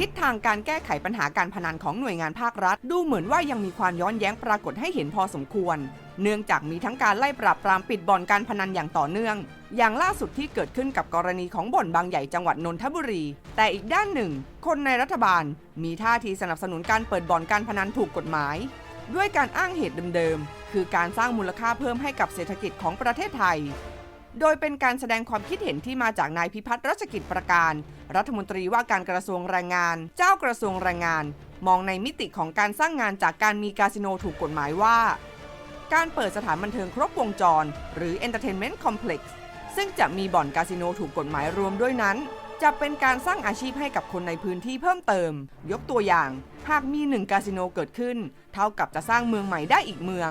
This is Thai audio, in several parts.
ทิศทางการแก้ไขปัญหาการพนันของหน่วยงานภาครัฐ ดูเหมือนว่ายังมีความย้อนแย้งปรากฏให้เห็นพอสมควร เนื่องจากมีทั้งการไล่ปราบปรามปิดบ่อนการพนันอย่างต่อเนื่อง อย่างล่าสุดที่เกิดขึ้นกับกรณีของบ่อนบางใหญ่จังหวัดนนทบุรี แต่อีกด้านหนึ่ง คนในรัฐบาล มีท่าทีสนับสนุนการเปิดบ่อนการพนันถูกกฎหมาย ด้วยการอ้างเหตุเดิมๆคือการสร้างมูลค่าเพิ่มให้กับเศรษฐกิจของประเทศไทย โดยเป็นการแสดงความคิดเห็นที่มาจากนายพิพัฒน์รัชกิจประการ รัฐมนตรีว่าการกระทรวงแรงงาน เจ้ากระทรวงแรงงาน มองในมิติของการสร้างงานจากการมีคาสิโนถูกกฎหมายว่า การเปิดสถานบันเทิงครบวงจร หรือ Entertainment Complex ซึ่งจะมีบ่อนคาสิโนถูกกฎหมายรวมด้วยนั้นจะเป็นการสร้างอาชีพให้กับคนในพื้นที่เพิ่มเติม ยกตัวอย่าง หากมีหนึ่งคาสิโนเกิดขึ้น เท่ากับจะสร้างเมืองใหม่ได้อีกเมือง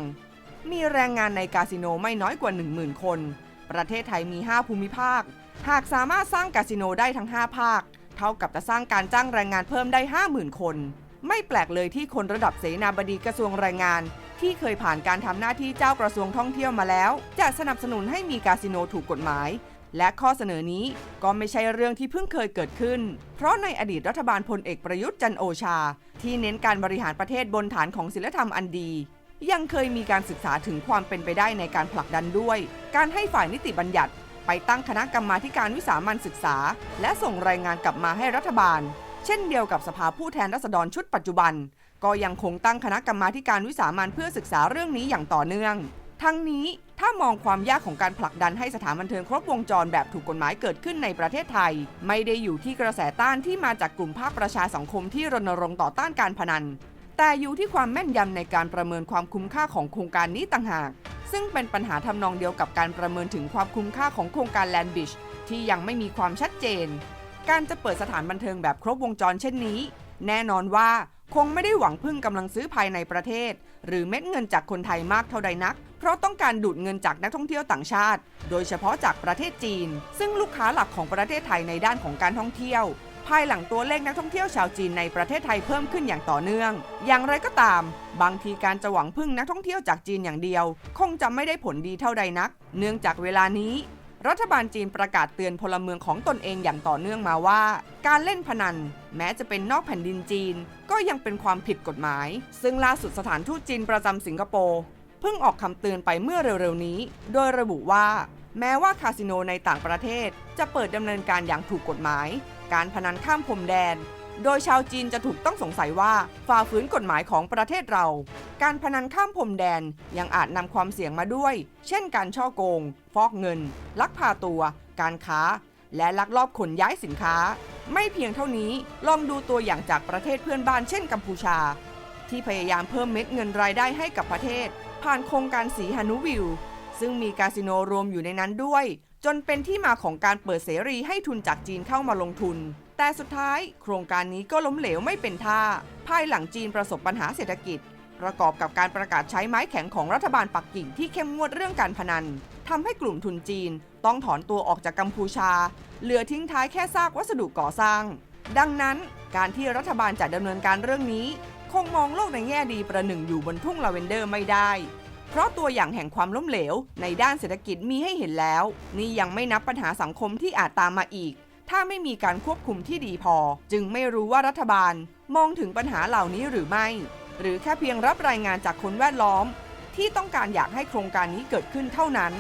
มีแรงงานในคาสิโนไม่น้อยกว่า 10,000 คน ประเทศไทยมี 5 ภูมิภาค หากสามารถสร้างคาสิโนได้ทั้ง 5 ภาค เท่ากับจะสร้างการจ้างแรงงานเพิ่มได้ 50,000 คน ไม่แปลกเลยที่คนระดับเสนาบดีกระทรวงแรงงาน ที่เคยผ่านการทำหน้าที่เจ้ากระทรวงท่องเที่ยวมาแล้ว จะสนับสนุนให้มีคาสิโนถูกกฎหมาย และข้อเสนอนี้ก็ไม่ใช่เรื่องที่เพิ่งเคยเกิดขึ้น เพราะในอดีตรัฐบาลพลเอกประยุทธ์จันโอชา ที่เน้นการบริหารประเทศบนฐานของศีลธรรมอันดี ยังเคยมีการศึกษาถึงความเป็นไปได้ในการผลักดันด้วย การให้ฝ่ายนิติบัญญัติ ไปตั้งคณะกรรมาการวิสามันศึกษา และส่งรายงานกลับมาให้รัฐบาล เช่นเดียวกับสภาผู้แทนราษฎรชุดปัจจุบัน ก็ยังคงตั้งคณะกรรมาการวิสามันเพื่อศึกษาเรื่องนี้อย่างต่อเนื่อง ทั้งนี้ถ้ามองความยากของการผลักดันให้สถานบันเทิงครบวงจรแบบถูกกฎหมายเกิดขึ้นในประเทศไทย ไม่ได้อยู่ที่กระแสต้านที่มาจากกลุ่มภาคประชาสังคมที่รณรงค์ต่อต้านการพนัน แต่อยู่ที่ความแม่นยำในการประเมินความคุ้มค่าของโครงการนี้ต่างหาก ซึ่งเป็นปัญหาทำนองเดียวกับการประเมินถึงความคุ้มค่าของโครงการแลนบิชที่ยังไม่มีความชัดเจน การจะเปิดสถานบันเทิงแบบครบวงจรเช่นนี้ แน่นอนว่าคงไม่ได้หวังพึ่งกำลังซื้อภายในประเทศ หรือเม็ดเงินจากคนไทยมากเท่าใดนัก เพราะต้องการดูดเงินจากนักท่องเที่ยวต่างชาติ โดยเฉพาะจากประเทศจีน ซึ่งลูกค้าหลักของประเทศไทยในด้านของการท่องเที่ยว ภายหลังตัวเลขนักท่องเที่ยวชาวจีนในประเทศไทยเพิ่มขึ้นอย่างต่อเนื่อง อย่างไรก็ตาม บางทีการจะหวังพึ่งนักท่องเที่ยวจากจีนอย่างเดียว คงจะไม่ได้ผลดีเท่าใดนัก เนื่องจากเวลานี้ รัฐบาลจีนประกาศเตือนพลเมืองของตนเองอย่างต่อเนื่องมาว่า การเล่นพนัน แม้จะเป็นนอกแผ่นดินจีน ก็ยังเป็นความผิดกฎหมาย ซึ่งล่าสุดสถานทูตจีนประจำสิงคโปร์เพิ่งออกคำเตือนไปเมื่อเร็วๆนี้ โดยระบุว่าแม้ว่าคาสิโนในต่างประเทศจะเปิดดำเนินการอย่างถูกกฎหมาย การพนันข้ามพรมแดน โดยชาวจีนจะถูกต้องสงสัยว่าฝ่าฝืนกฎหมายของประเทศเรา การพนันข้ามพรมแดนยังอาจนำความเสี่ยงมาด้วย เช่นการช่อโกง ฟอกเงิน ลักพาตัว การค้า และลักลอบขนย้ายสินค้า ไม่เพียงเท่านี้ลองดูตัวอย่างจากประเทศเพื่อนบ้านเช่นกัมพูชา ที่พยายามเพิ่มเม็ดเงินรายได้ให้กับประเทศ ผ่านโครงการสีฮานุวิวซึ่งมีคาสิโนรวมอยู่ในนั้นด้วย จนเป็นที่มาของการเปิดเสรีให้ทุนจากจีนเข้ามาลงทุน แต่สุดท้ายโครงการนี้ก็ล้มเหลวไม่เป็นท่า ภายหลังจีนประสบปัญหาเศรษฐกิจ ประกอบกับการประกาศใช้ไม้แข็งของรัฐบาลปักกิ่งที่เข้มงวดเรื่องการพนันทำให้กลุ่มทุนจีนต้องถอนตัวออกจากกัมพูชา เหลือทิ้งท้ายแค่ซากวัสดุก่อสร้าง ดังนั้นการที่รัฐบาลจะดำเนินการเรื่องนี้ คงมองโลกในแง่ดีประหนึ่งอยู่บนทุ่งลาเวนเดอร์ไม่ได้ เพราะตัวอย่างแห่งความล้มเหลว ในด้านเศรษฐกิจมีให้เห็นแล้ว นี่ยังไม่นับปัญหาสังคมที่อาจตามมาอีก ถ้าไม่มีการควบคุมที่ดีพอ จึงไม่รู้ว่ารัฐบาล มองถึงปัญหาเหล่านี้หรือไม่ หรือแค่เพียงรับรายงานจากคนแวดล้อม ที่ต้องการอยากให้โครงการนี้เกิดขึ้นเท่านั้น